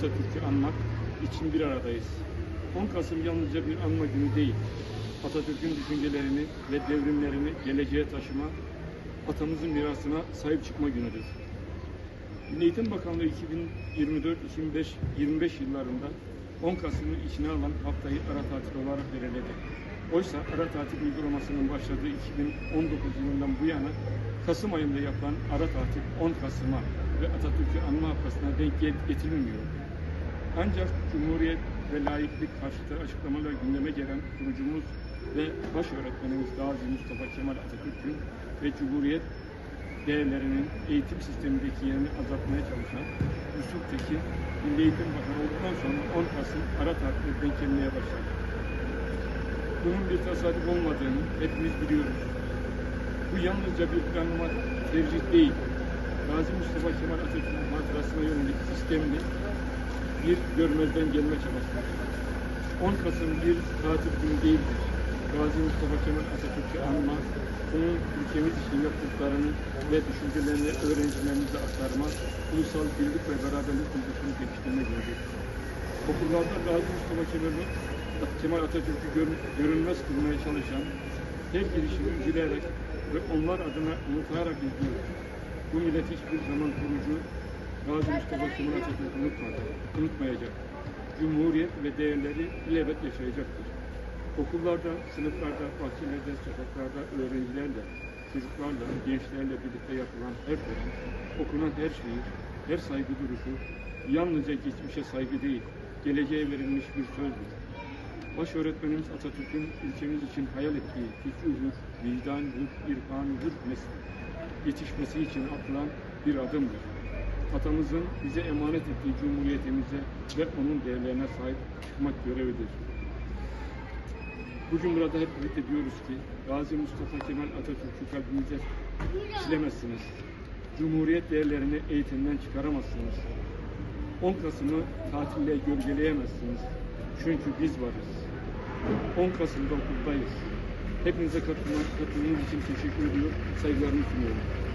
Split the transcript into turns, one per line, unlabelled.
Atatürk'ü anmak için bir aradayız. 10 Kasım yalnızca bir anma günü değil. Atatürk'ün düşüncelerini ve devrimlerini geleceğe taşıma, atamızın mirasına sahip çıkma günüdür. Eğitim Bakanlığı 2024-2025 yıllarında 10 Kasım'ı içine alan haftayı ara tatil olarak belirledi. Oysa ara tatil uygulamasının başladığı 2019 yılından bu yana Kasım ayında yapılan ara tatil 10 Kasım'a ve Atatürk'ü anma haftasına denk getirilmiyor. Ancak Cumhuriyet ve layıklık karşıtı açıklamalar gündeme gelen kurucumuz ve baş öğretmenimiz Gazi Mustafa Kemal Atatürk'ün ve Cumhuriyet değerlerinin eğitim sistemindeki yerini azaltmaya çalışan Yusuf Tekin, Milli Eğitim Bakanı olduktan sonra 10 Kasım ara tatile denk gelmeye başladı. Bunun bir tesadüf olmadığını hepimiz biliyoruz. Bu yalnızca bir planlama tercih değil. Gazi Mustafa Kemal Atatürk'ün hatırasına yönelik sistemli bir görmezden gelme çabasıdır. 10 Kasım bir tatil günü değildir. Gazi Mustafa Kemal Atatürk'ü anma, onun ülkemiz için yaptıklarını ve düşüncelerini öğrencilerimize aktarma, ulusal birlik ve beraberlik duygusunu pekiştirme günüdür. Okullarda Gazi Mustafa Kemal, Kemal Atatürk'ü gör- görünmez kılmaya çalışan, her girişimi üzülerek ve onlar adına unutarak izliyor. Bu millet hiçbir zaman kurucu Gazi Mustafa Kemal Atatürk'ü unutmadı, unutmayacak. Cumhuriyet ve değerleri ilebet yaşayacaktır. Okullarda, sınıflarda, bahçelerde, sokaklarda öğrencilerle, çocuklarla, gençlerle birlikte yapılan her tören, okunan her şiir, her saygı duruşu yalnızca geçmişe saygı değil, geleceğe verilmiş bir sözdür. Baş öğretmenimiz Atatürk'ün ülkemiz için hayal ettiği fikri hür, vicdan hür, irfan hür yetişmesi için atılan bir adımdır. Atamızın bize emanet ettiği cumhuriyetimize ve onun değerlerine sahip çıkmak görevidir. Bugün burada hep birlikte diyoruz ki Gazi Mustafa Kemal Atatürk'ü kalbinize silemezsiniz. Cumhuriyet değerlerini eğitimden çıkaramazsınız. 10 Kasım'ı tatille gölgeleyemezsiniz. Çünkü biz varız. 10 Kasım'da okuldayız. Hepinize katılmak, katıldığınız için teşekkür ediyor, saygılarımı sunuyorum.